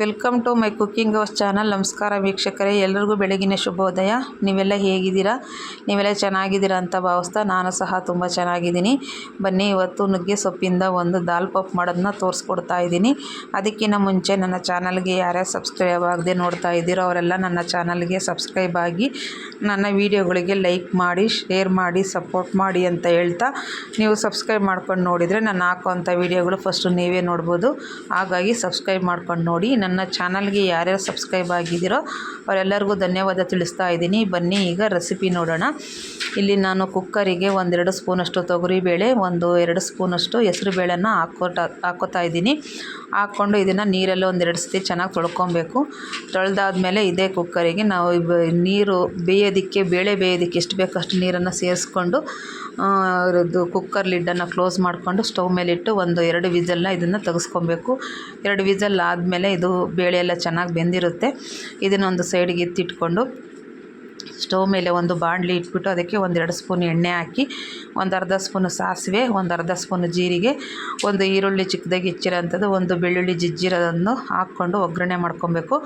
Welcome to my cooking house channel. ನಮಸ್ಕಾರ ವೀಕ್ಷಕರೇ ಎಲ್ಲರಿಗೂ ಬೆಳಗಿನ ಶುಭೋದಯ. ನೀವೆಲ್ಲ ಹೇಗಿದ್ದೀರಾ? ನೀವೆಲ್ಲ ಚೆನ್ನಾಗಿದ್ದೀರಾ ಅಂತ ಭಾವಿಸ್ತಾ ನಾನು ಸಹ ತುಂಬ ಚೆನ್ನಾಗಿದ್ದೀನಿ. ಬನ್ನಿ, ಇವತ್ತು ನುಗ್ಗೆ ಸೊಪ್ಪಿಂದ ಒಂದು ದಾಲ್ ಪಪ್ ಮಾಡೋದನ್ನ ತೋರಿಸ್ಕೊಡ್ತಾ ಇದ್ದೀನಿ. ಅದಕ್ಕಿಂತ ಮುಂಚೆ ನನ್ನ ಚಾನಲ್ಗೆ ಯಾರ್ಯಾರು ಸಬ್ಸ್ಕ್ರೈಬ್ ಆಗದೆ ನೋಡ್ತಾ ಇದ್ದೀರೋ ಅವರೆಲ್ಲ ನನ್ನ ಚಾನಲ್ಗೆ ಸಬ್ಸ್ಕ್ರೈಬ್ ಆಗಿ ನನ್ನ ವೀಡಿಯೋಗಳಿಗೆ ಲೈಕ್ ಮಾಡಿ, ಶೇರ್ ಮಾಡಿ, ಸಪೋರ್ಟ್ ಮಾಡಿ ಅಂತ ಹೇಳ್ತಾ ನೀವು ಸಬ್ಸ್ಕ್ರೈಬ್ ಮಾಡ್ಕೊಂಡು ನೋಡಿದರೆ ನಾನು ಹಾಕುವಂಥ ವೀಡಿಯೋಗಳು ಫಸ್ಟು ನೀವೇ ನೋಡ್ಬೋದು. ಹಾಗಾಗಿ ಸಬ್ಸ್ಕ್ರೈಬ್ ಮಾಡ್ಕೊಂಡು ನೋಡಿ ನನ್ನ ಚಾನಲ್ಗೆ ಯಾರ್ಯಾರು ಸಬ್ಸ್ಕ್ರೈಬ್ ಆಗಿದ್ದೀರೋ ಅವರೆಲ್ಲರಿಗೂ ಧನ್ಯವಾದ ತಿಳಿಸ್ತಾ ಇದ್ದೀನಿ. ಬನ್ನಿ ಈಗ ರೆಸಿಪಿ ನೋಡೋಣ. ಇಲ್ಲಿ ನಾನು ಕುಕ್ಕರಿಗೆ ಒಂದೆರಡು ಸ್ಪೂನಷ್ಟು ತೊಗರಿಬೇಳೆ ಒಂದು ಎರಡು ಸ್ಪೂನಷ್ಟು ಹೆಸರುಬೇಳೆನ ಹಾಕೋಟ ಹಾಕೋತಾ ಇದ್ದೀನಿ. ಹಾಕ್ಕೊಂಡು ಇದನ್ನು ನೀರಲ್ಲಿ ಒಂದೆರಡು ಸತಿ ಚೆನ್ನಾಗಿ ತೊಳ್ಕೊಬೇಕು. ತೊಳೆದಾದ್ಮೇಲೆ ಇದೇ ಕುಕ್ಕರಿಗೆ ನಾವು ನೀರು ಬೇಯೋದಕ್ಕೆ, ಬೇಳೆ ಬೇಯೋದಕ್ಕೆ ಎಷ್ಟು ಬೇಕೋ ಅಷ್ಟು ನೀರನ್ನು ಸೇರಿಸ್ಕೊಂಡು ಇದು ಕುಕ್ಕರ್ ಲಿಡ್ಡನ್ನು ಕ್ಲೋಸ್ ಮಾಡಿಕೊಂಡು ಸ್ಟವ್ ಮೇಲಿಟ್ಟು ಒಂದು ಎರಡು ವಿಸಲ್ನ ಇದನ್ನು ತೆಗೆಸ್ಕೊಬೇಕು. ಎರಡು ವಿಸಲ್ ಆದಮೇಲೆ ಇದು ಬೇಳೆ ಎಲ್ಲ ಚೆನ್ನಾಗಿ ಬೆಂದಿರುತ್ತೆ. ಇದನ್ನೊಂದು ಸೈಡಿಗೆ ಎತ್ತಿಟ್ಕೊಂಡು ಸ್ಟವ್ ಮೇಲೆ ಒಂದು ಬಾಣಲಿ ಇಟ್ಬಿಟ್ಟು ಅದಕ್ಕೆ ಒಂದೆರಡು ಸ್ಪೂನ್ ಎಣ್ಣೆ ಹಾಕಿ, ಒಂದು ಅರ್ಧ ಸ್ಪೂನು ಸಾಸಿವೆ, ಒಂದು ಅರ್ಧ ಸ್ಪೂನು ಜೀರಿಗೆ, ಒಂದು ಈರುಳ್ಳಿ ಚಿಕ್ಕದಾಗಿ ಹೆಚ್ಚಿರೋಂಥದ್ದು, ಒಂದು ಬೆಳ್ಳುಳ್ಳಿ ಜಿಜ್ಜಿರೋದನ್ನು ಹಾಕ್ಕೊಂಡು ಒಗ್ಗರಣೆ ಮಾಡ್ಕೊಬೇಕು.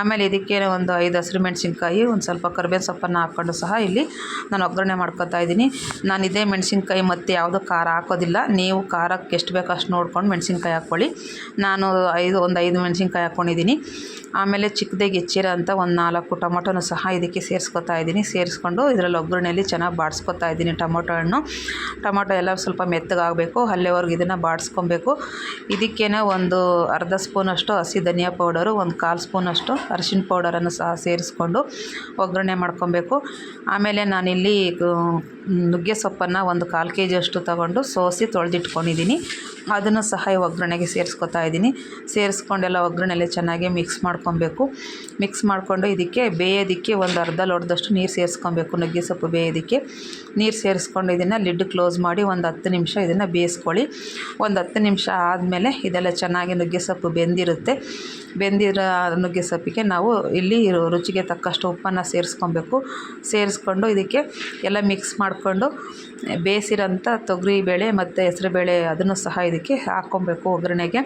ಆಮೇಲೆ ಇದಕ್ಕೆ ಒಂದು ಐದು ಹಸಿರು ಮೆಣಸಿನ್ಕಾಯಿ, ಒಂದು ಸ್ವಲ್ಪ ಕರ್ಬೇವಿನ ಸೊಪ್ಪನ್ನು ಹಾಕ್ಕೊಂಡು ಸಹ ಇಲ್ಲಿ ನಾನು ಒಗ್ಗರಣೆ ಮಾಡ್ಕೊತಾ ಇದ್ದೀನಿ. ನಾನು ಇದೇ ಮೆಣಸಿನ್ಕಾಯಿ ಮತ್ತು ಯಾವುದೂ ಖಾರ ಹಾಕೋದಿಲ್ಲ. ನೀವು ಖಾರಕ್ಕೆ ಎಷ್ಟು ಬೇಕೋ ಅಷ್ಟು ನೋಡ್ಕೊಂಡು ಮೆಣಸಿನ್ಕಾಯಿ ಹಾಕ್ಕೊಳ್ಳಿ. ನಾನು ಐದು, ಒಂದು ಐದು ಮೆಣಸಿನ್ಕಾಯಿ ಹಾಕ್ಕೊಂಡಿದ್ದೀನಿ. ಆಮೇಲೆ ಚಿಕ್ಕದಾಗಿ ಹೆಚ್ಚಿರೋ ಅಂಥ ಒಂದು ನಾಲ್ಕು ಟೊಮೊಟೊನು ಸಹ ಇದಕ್ಕೆ ಸೇರಿಸ್ಕೊತಾ ಇದ್ದೀನಿ, ಸೇರಿಸ್ಕೊಂಡು ಇದರಲ್ಲಿ ಒಗ್ಗರಣೆಯಲ್ಲಿ ಚೆನ್ನಾಗಿ ಬಾಡಿಸ್ಕೊತಾ ಇದ್ದೀನಿ ಟೊಮೊಟೊ ಹಣ್ಣು. ಟೊಮೊಟೊ ಎಲ್ಲ ಸ್ವಲ್ಪ ಮೆತ್ತಗಾಗಬೇಕು, ಅಲ್ಲಿವರೆಗೂ ಇದನ್ನು ಬಾಡಿಸ್ಕೊಬೇಕು. ಇದಕ್ಕೇನೆ ಒಂದು ಅರ್ಧ ಸ್ಪೂನಷ್ಟು ಹಸಿ ಧನಿಯಾ ಪೌಡರು, ಒಂದು ಕಾಲು ಸ್ಪೂನಷ್ಟು ಅರಿಶಿನ ಪೌಡರನ್ನು ಸಹ ಸೇರಿಸ್ಕೊಂಡು ಒಗ್ಗರಣೆ ಮಾಡ್ಕೊಬೇಕು. ಆಮೇಲೆ ನಾನಿಲ್ಲಿ ನುಗ್ಗೆ ಸೊಪ್ಪನ್ನು ಒಂದು ಕಾಲು ಕೆ ಜಿಯಷ್ಟು ತಗೊಂಡು ಸೋಸಿ ತೊಳೆದಿಟ್ಕೊಂಡಿದ್ದೀನಿ. ಅದನ್ನು ಸಹ ಈ ಒಗ್ಗರಣೆಗೆ ಸೇರಿಸ್ಕೊತಾ ಇದ್ದೀನಿ. ಸೇರಿಸ್ಕೊಂಡೆಲ್ಲ ಒಗ್ಗರಣೆಯಲ್ಲಿ ಚೆನ್ನಾಗಿ ಮಿಕ್ಸ್ ಮಾಡ್ಕೊಬೇಕು. ಮಿಕ್ಸ್ ಮಾಡಿಕೊಂಡು ಇದಕ್ಕೆ ಬೇಯೋದಕ್ಕೆ ಒಂದು ಅರ್ಧ ಲೋಟದಷ್ಟು ನೀರು ಸೇರಿಸ್ಕೊಬೇಕು. ನುಗ್ಗೆ ಸೊಪ್ಪು ಬೇಯೋದಕ್ಕೆ ನೀರು ಸೇರಿಸ್ಕೊಂಡು ಇದನ್ನು ಲಿಡ್ ಕ್ಲೋಸ್ ಮಾಡಿ ಒಂದು ಹತ್ತು ನಿಮಿಷ ಇದನ್ನು ಬೇಯಿಸ್ಕೊಳ್ಳಿ. ಒಂದು ಹತ್ತು ನಿಮಿಷ ಆದಮೇಲೆ ಇದೆಲ್ಲ ಚೆನ್ನಾಗಿ ನುಗ್ಗೆ ಸೊಪ್ಪು ಬೆಂದಿರುತ್ತೆ. ಬೆಂದಿರೋ ನುಗ್ಗೆ ಸೊಪ್ಪಿಗೆ ನಾವು ಇಲ್ಲಿ ರುಚಿಗೆ ತಕ್ಕಷ್ಟು ಉಪ್ಪನ್ನು ಸೇರಿಸ್ಕೊಬೇಕು. ಸೇರಿಸ್ಕೊಂಡು ಇದಕ್ಕೆ ಎಲ್ಲ ಮಿಕ್ಸ್ ಮಾಡಿಕೊಂಡು ಬೇಯಿಸಿರೋಂಥ ತೊಗರಿಬೇಳೆ ಮತ್ತು ಹೆಸ್ರುಬೇಳೆ ಅದನ್ನು ಸಹ ಇದಕ್ಕೆ ಹಾಕ್ಕೊಬೇಕು ಒಗ್ಗರಣೆಗೆ.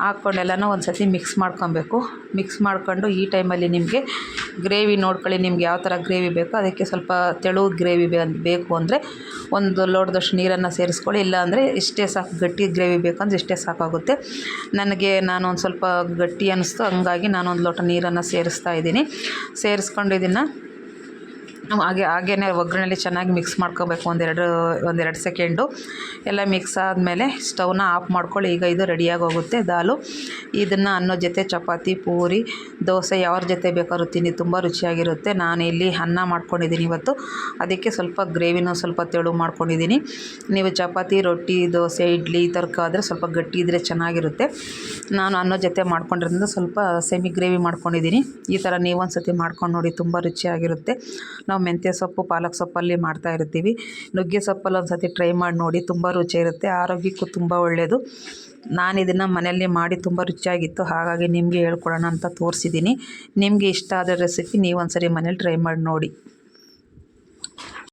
ಹಾಕ್ಕೊಂಡೆಲ್ಲನೂ ಒಂದು ಸರ್ತಿ ಮಿಕ್ಸ್ ಮಾಡ್ಕೊಬೇಕು. ಮಿಕ್ಸ್ ಮಾಡ್ಕೊಂಡು ಈ ಟೈಮಲ್ಲಿ ನಿಮಗೆ ಗ್ರೇವಿ ನೋಡ್ಕೊಳ್ಳಿ, ನಿಮ್ಗೆ ಯಾವ ಥರ ಗ್ರೇವಿ ಬೇಕೋ ಅದಕ್ಕೆ ಸ್ವಲ್ಪ ತೆಳು ಗ್ರೇವಿ ಬೇಕು ಅಂದರೆ ಒಂದು ಲೋಟದಷ್ಟು ನೀರನ್ನು ಸೇರಿಸ್ಕೊಳ್ಳಿ, ಇಲ್ಲಾಂದರೆ ಇಷ್ಟೇ ಸಾಕು, ಗಟ್ಟಿ ಗ್ರೇವಿ ಬೇಕಂದ್ರೆ ಇಷ್ಟೇ ಸಾಕಾಗುತ್ತೆ. ನನಗೆ ನಾನು ಒಂದು ಸ್ವಲ್ಪ ಗಟ್ಟಿ ಅನ್ನಿಸ್ತು ಹಂಗಾಗಿ ನಾನು ಒಂದು ಲೋಟ ನೀರನ್ನು ಸೇರಿಸ್ತಾ ಇದ್ದೀನಿ. ಸೇರಿಸ್ಕೊಂಡು ಇದನ್ನು ಹಾಗೆ ಹಾಗೇ ಒಗ್ಗರಣೆಲಿ ಚೆನ್ನಾಗಿ ಮಿಕ್ಸ್ ಮಾಡ್ಕೋಬೇಕು. ಒಂದೆರಡು ಒಂದೆರಡು ಸೆಕೆಂಡು ಎಲ್ಲ ಮಿಕ್ಸ್ ಆದಮೇಲೆ ಸ್ಟವ್ನ ಆಫ್ ಮಾಡ್ಕೊಳ್ಳಿ. ಈಗ ಇದು ರೆಡಿಯಾಗಿ ಹೋಗುತ್ತೆ ದಾಲು, ಇದನ್ನು ಅನ್ನೋ ಜೊತೆ ಚಪಾತಿ, ಪೂರಿ, ದೋಸೆ ಯಾವ್ರ ಜೊತೆ ಬೇಕಾದ್ರೂ ತಿನ್ನಿ. ತುಂಬ ರುಚಿಯಾಗಿರುತ್ತೆ. ನಾನು ಇಲ್ಲಿ ಅನ್ನ ಮಾಡ್ಕೊಂಡಿದ್ದೀನಿ ಇವತ್ತು. ಅದಕ್ಕೆ ಸ್ವಲ್ಪ ಗ್ರೇವಿನೂ ಸ್ವಲ್ಪ ತೆಳು ಮಾಡ್ಕೊಂಡಿದ್ದೀನಿ. ನೀವು ಚಪಾತಿ, ರೊಟ್ಟಿ, ದೋಸೆ, ಇಡ್ಲಿ ಈ ಆದರೆ ಸ್ವಲ್ಪ ಗಟ್ಟಿ ಇದ್ದರೆ ಚೆನ್ನಾಗಿರುತ್ತೆ. ನಾನು ಅನ್ನೋ ಜೊತೆ ಮಾಡ್ಕೊಂಡಿರೋದ್ರಿಂದ ಸ್ವಲ್ಪ ಸೆಮಿ ಗ್ರೇವಿ ಮಾಡ್ಕೊಂಡಿದ್ದೀನಿ. ಈ ಥರ ನೀವು ಒಂದು ಸತಿ ಮಾಡ್ಕೊಂಡು ನೋಡಿ. ತುಂಬ ರುಚಿಯಾಗಿರುತ್ತೆ. ನಾವು ಮೆಂತ್ಯ ಸೊಪ್ಪು, ಪಾಲಕ್ ಸೊಪ್ಪಲ್ಲಿ ಮಾಡ್ತಾ ಇರ್ತೀವಿ. ನುಗ್ಗೆ ಸೊಪ್ಪಲ್ಲಿ ಒಂದು ಸತಿ ಟ್ರೈ ಮಾಡಿ ನೋಡಿ, ತುಂಬ ರುಚಿ ಇರುತ್ತೆ. ಆರೋಗ್ಯಕ್ಕೂ ತುಂಬ ಒಳ್ಳೆಯದು ನಾನು ಇದನ್ನು ಮನೆಯಲ್ಲಿ ಮಾಡಿ ತುಂಬ ರುಚಿಯಾಗಿತ್ತು. ಹಾಗಾಗಿ ನಿಮಗೆ ಹೇಳ್ಕೊಡೋಣ ಅಂತ ತೋರಿಸಿದ್ದೀನಿ. ನಿಮಗೆ ಇಷ್ಟ ಆದ ರೆಸಿಪಿ ನೀವು ಒಂದು ಸರಿ ಮನೇಲಿ ಟ್ರೈ ಮಾಡಿ ನೋಡಿ.